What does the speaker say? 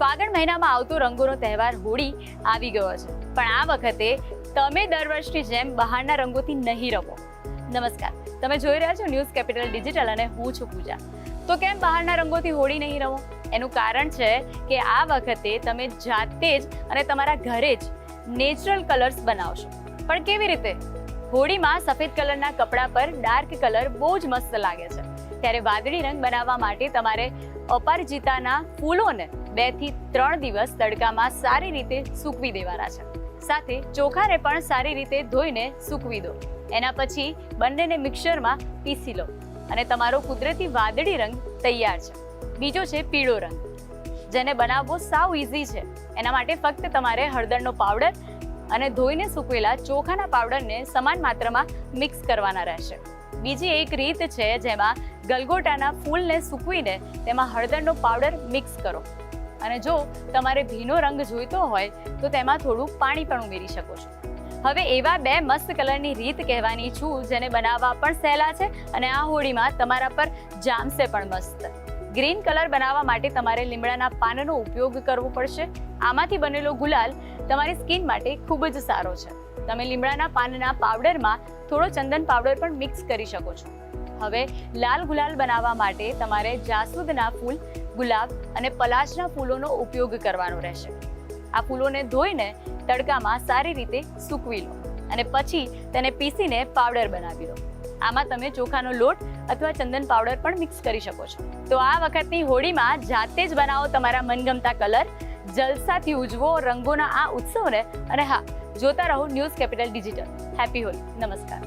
ફાગણ મહિનામાં આવતો રંગોનો તહેવાર હોળી આવી ગયો છે. પણ આ વખતે તમે દર વર્ષની જેમ બહારના રંગોથી નહીં રમો. નમસ્કાર. તમે જોઈ રહ્યા છો ન્યૂઝ કેપિટલ ડિજિટલ અને હું છું પૂજા. તો કેમ બહારના રંગોથી હોળી નહીં રમો? એનું કારણ છે કે આ વખતે તમે જાતે જ અને તમારા ઘરે જ નેચરલ કલર્સ બનાવશો. પણ કેવી રીતે? હોળીમાં સફેદ કલરના કપડાં પર ડાર્ક કલર બહુ જ મસ્ત લાગે છે. ત્યારે વાદળી રંગ બનાવવા માટે તમારે અપારજીતાના ફૂલોને બેથી ત્રણ દિવસ તડકામાં સારી રીતે સૂકવી દેવાના છે. સાથે ચોખાને પણ સારી રીતે ધોઈને સૂકવી દો. એના પછી બંનેને મિક્સરમાં પીસી લો અને તમારો કુદરતી વાદળી રંગ તૈયાર છે. બીજો છે પીળો રંગ. જેને બનાવવો સાવ ઇઝી છે. એના માટે ફક્ત તમારે હળદરનો પાવડર અને ધોઈને સૂકવેલા ચોખાના પાવડરને સમાન માત્રામાં મિક્સ કરવાના રહેશે. બીજી એક રીત છે જેમાં ગલગોટાના ફૂલને સૂકવીને તેમાં હળદરનો પાવડર મિક્સ કરો. અને જો તમારે ભીનો રંગ જોઈતો હોય, તો તેમાં થોડું પાણી પણ ઉમેરી શકો છો. હવે એવા બે મસ્ત કલરની રીત કહેવાની છું, જેને બનાવવા પણ સહેલા છે અને આ હોળીમાં તમારા પર જામશે પણ મસ્ત. ગ્રીન કલર બનાવવા માટે તમારે લીમડાના પાનનો ઉપયોગ કરવો પડશે. આમાંથી બનેલો ગુલાલ તમારી સ્કિન માટે ખૂબ જ સારો છે. તમે લીમડાના પાનના પાવડરમાં થોડો ચંદન પાવડર પણ મિક્સ કરી શકો છો. હવે લાલ ગુલાલ બનાવવા માટે તમારે જાસૂદના ફૂલ ગુલાબ અને પલાશના ફૂલોનો ઉપયોગ કરવાનો રહેશે. આ ફૂલોને ધોઈને તડકામાં સારી રીતે સૂકવી લો અને પછી તેને પીસીને પાવડર બનાવી લો. આમાં તમે ચોખાનો લોટ અથવા ચંદન પાવડર પણ મિક્સ કરી શકો છો. તો આ વખતની હોળીમાં જાતે જ બનાવો તમારા મનગમતા કલર, જલસાથી ઉજવો રંગોના આ ઉત્સવને અને હા, જોતા રહો news capital digital. Happy Holi નમસ્કાર.